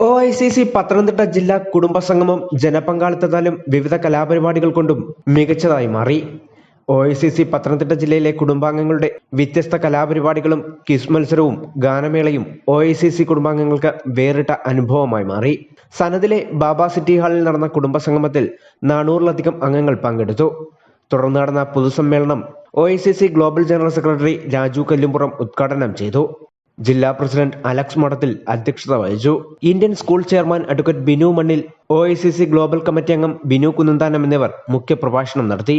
O I C C Pathanamthitta ജില്ലാ കുടുംബ സംഗമം ജനപങ്കാളിത്തത്താലും വിവിധ കലാപരിപാടികൾ കൊണ്ടും മികച്ചതായി മാറി. O I C C Pathanamthitta ജില്ലയിലെ കുടുംബാംഗങ്ങളുടെ വ്യത്യസ്ത കലാപരിപാടികളും ക്വിസ് മത്സരവും ഗാനമേളയും ഒ ഐ സി സി കുടുംബാംഗങ്ങൾക്ക് വേറിട്ട അനുഭവമായി മാറി. സനദിലെ ബാബ സിറ്റി ഹാളിൽ നടന്ന കുടുംബ സംഗമത്തിൽ നാനൂറിലധികം അംഗങ്ങൾ പങ്കെടുത്തു. തുടർന്ന് നടന്ന പൊതുസമ്മേളനം O I C C global general secretary Raju Kallumpuram ഉദ്ഘാടനം ചെയ്തു. ജില്ലാ പ്രസിഡന്റ് അലക്സ് മഠത്തിൽ അധ്യക്ഷത വഹിച്ചു. Indian school chairman advocate Binu Mannil O global committee അംഗം ബിനു കുന്നന്താനം എന്നിവർ മുഖ്യപ്രഭാഷണം നടത്തി.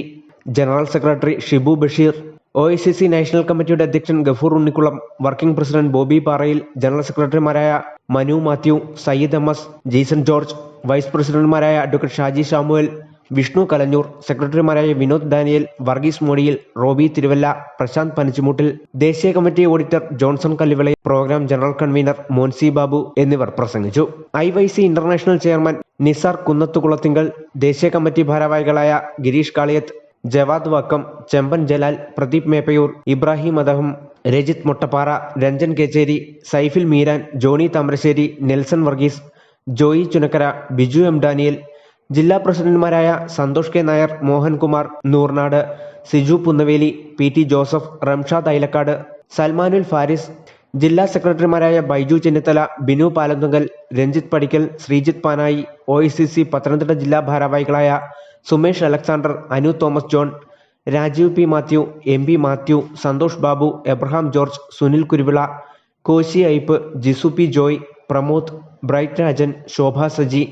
General secretary Shibu Basheer O I C C national കമ്മിറ്റിയുടെ അധ്യക്ഷൻ Gafoor Unnikulam working president Boby Parayil general സെക്രട്ടറിമാരായ മനു മാത്യു സയ്യിദ് എസ് ജീസൺ ജോർജ് വൈസ് പ്രസിഡന്റുമാരായ അഡ്വക്കേറ്റ് ഷാജി ഷാമുവൽ വിഷ്ണു കലഞ്ഞൂർ സെക്രട്ടറിമാരായ വിനോദ് ഡാനിയൽ വർഗീസ് മോഡിയിൽ റോബി തിരുവല്ല പ്രശാന്ത് പനച്ചുമൂട്ടിൽ ദേശീയ committee auditor Johnson Kallivila programme general convener Monsy Babu എന്നിവർ പ്രസംഗിച്ചു. I Y C international chairman Nisar Kunnathukulathinkal ദേശീയ committee ഭാരവാഹികളായ ഗിരീഷ് കാളിയത്ത് ജവാദ് വക്കം ചെമ്പൻ ജലാൽ പ്രദീപ് മേപ്പയൂർ ഇബ്രാഹിം അദഹം രജിത് മുട്ടപ്പാറ രഞ്ജൻ കേച്ചേരി സൈഫിൽ മീരാൻ ജോണി താമരശ്ശേരി നെൽസൺ വർഗീസ് ജോയി ചുനക്കര ബിജു എം ഡാനിയൽ ജില്ലാ പ്രസിഡന്റുമാരായ Santhosh K Nair Mohankumar Noornad Siju Punnaveli P T Joseph Ramsha Ailakkad Salmanul Faris ജില്ലാ സെക്രട്ടറിമാരായ ബൈജു ചെന്നിത്തല ബിനു പാലന്തുങ്കൽ രഞ്ജിത്ത് പടിക്കൽ Sreejith പാനായി O Pathanamthitta ജില്ലാ ഭാരവാഹികളായ Sumesh Alexander Anu Thomas John Rajeev P Mathew M P Mathew Santhosh Babu Abraham George Sunil Kuruvila Koshy Aip Jisu P Joy Pramod Bright Rajan Shobha Saji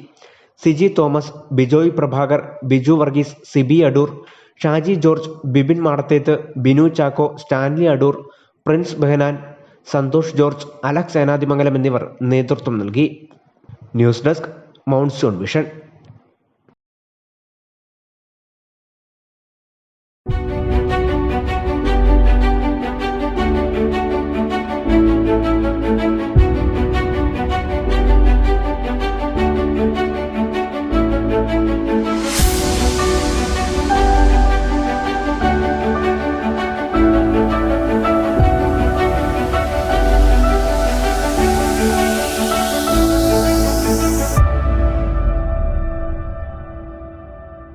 Siji Thomas Bijoy Prabhakar Biju Varghese Sibi Adoor Shaji George Bibin Madatheth Binu Chacko Stanley Adoor Prince Behanan Santhosh George Alex Senathimangalam എന്നിവർ നേതൃത്വം നൽകി. News desk monsoon zone vision.